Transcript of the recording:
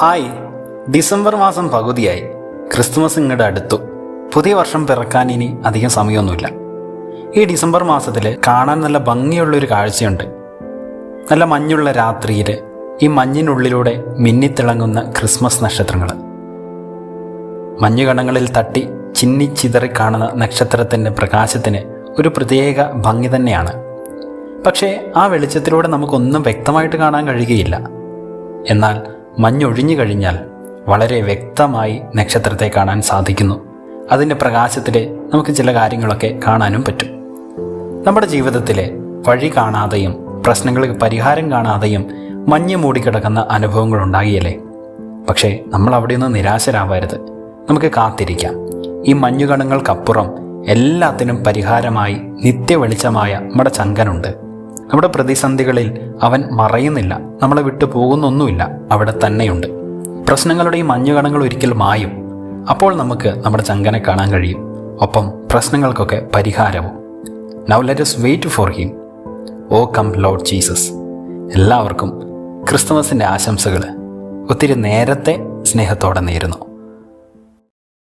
Hi. December മാസം പകുതിയായി. Christmas ഇങ്ങോട്ട് അടുത്തു. പുതിയ വർഷം പിറക്കാൻ ഇനി അധികം സമയമൊന്നുമില്ല. ഈ ഡിസംബർ മാസത്തിൽ കാണാൻ നല്ല ഭംഗിയുള്ളൊരു കാഴ്ചയുണ്ട്. നല്ല മഞ്ഞുള്ള രാത്രിയിൽ ഈ മഞ്ഞിനുള്ളിലൂടെ മിന്നിത്തിളങ്ങുന്ന ക്രിസ്മസ് നക്ഷത്രങ്ങൾ മഞ്ഞുകണങ്ങളിൽ തട്ടി ചിന്നി ചിതറി കാണുന്ന നക്ഷത്രത്തിന്റെ പ്രകാശത്തിന് ഒരു പ്രത്യേക ഭംഗി തന്നെയാണ്. പക്ഷേ ആ വെളിച്ചത്തിലൂടെ നമുക്കൊന്നും വ്യക്തമായിട്ട് കാണാൻ കഴിയുകയില്ല. എന്നാൽ മഞ്ഞൊഴിഞ്ഞു കഴിഞ്ഞാൽ വളരെ വ്യക്തമായി നക്ഷത്രത്തെ കാണാൻ സാധിക്കുന്നു. അതിന്റെ പ്രകാശത്തിൽ നമുക്ക് ചില കാര്യങ്ങളൊക്കെ കാണാനും പറ്റും. നമ്മുടെ ജീവിതത്തിലെ വഴി കാണാതെയും പ്രശ്നങ്ങൾക്ക് പരിഹാരം കാണാതെയും മഞ്ഞ് മൂടിക്കിടക്കുന്ന അനുഭവങ്ങൾ ഉണ്ടാകിയല്ലേ പക്ഷേ നമ്മൾ അവിടെയൊന്നും നിരാശരാവരുത്. നമുക്ക് കാത്തിരിക്കാം. ഈ മഞ്ഞുകണങ്ങൾക്കപ്പുറം എല്ലാത്തിനും പരിഹാരമായി നിത്യവെളിച്ചമായ നമ്മുടെ ചങ്കനുണ്ട്. നമ്മുടെ പ്രതിസന്ധികളിൽ അവൻ മറയുന്നില്ല. നമ്മളെ വിട്ടു പോകുന്നൊന്നുമില്ല. അവിടെ തന്നെയുണ്ട്. പ്രശ്നങ്ങളുടെയും മഞ്ഞുകണങ്ങൾ ഒരിക്കൽ മായും. അപ്പോൾ നമുക്ക് നമ്മുടെ ചങ്കനെ കാണാൻ കഴിയും. ഒപ്പം പ്രശ്നങ്ങൾക്കൊക്കെ പരിഹാരവും. Now let us wait for him oh come lord Jesus എല്ലാവർക്കും ക്രിസ്തുമസിന്റെ ആശംസകൾ ഒത്തിരി നേരത്തെ സ്നേഹത്തോടെ നേരുന്നു.